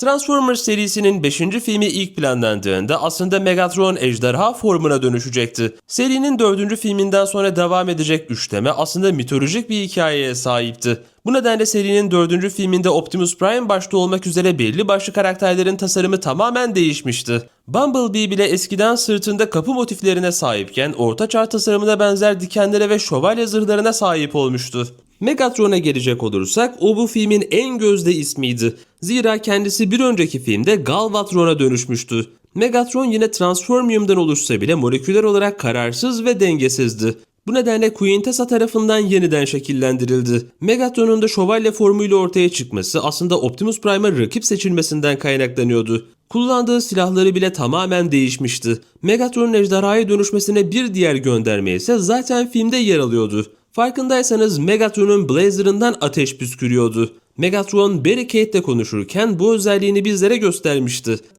Transformers serisinin 5. filmi ilk planlandığında aslında Megatron ejderha formuna dönüşecekti. Serinin 4. filminden sonra devam edecek üçleme aslında mitolojik bir hikayeye sahipti. Bu nedenle serinin 4. filminde Optimus Prime başta olmak üzere belli başlı karakterlerin tasarımı tamamen değişmişti. Bumblebee bile eskiden sırtında kapı motiflerine sahipken ortaçağ tasarımına benzer dikenlere ve şövalye zırhlarına sahip olmuştu. Megatron'a gelecek olursak o bu filmin en gözde ismiydi. Zira kendisi bir önceki filmde Galvatron'a dönüşmüştü. Megatron yine Transformium'dan oluşsa bile moleküler olarak kararsız ve dengesizdi. Bu nedenle Quintessa tarafından yeniden şekillendirildi. Megatron'un da şövalye formuyla ortaya çıkması aslında Optimus Prime'a rakip seçilmesinden kaynaklanıyordu. Kullandığı silahları bile tamamen değişmişti. Megatron'un ejderhaya dönüşmesine bir diğer gönderme ise zaten filmde yer alıyordu. Farkındaysanız Megatron'un Blazer'ından ateş püskürüyordu. Megatron Barricade'le konuşurken bu özelliğini bizlere göstermişti.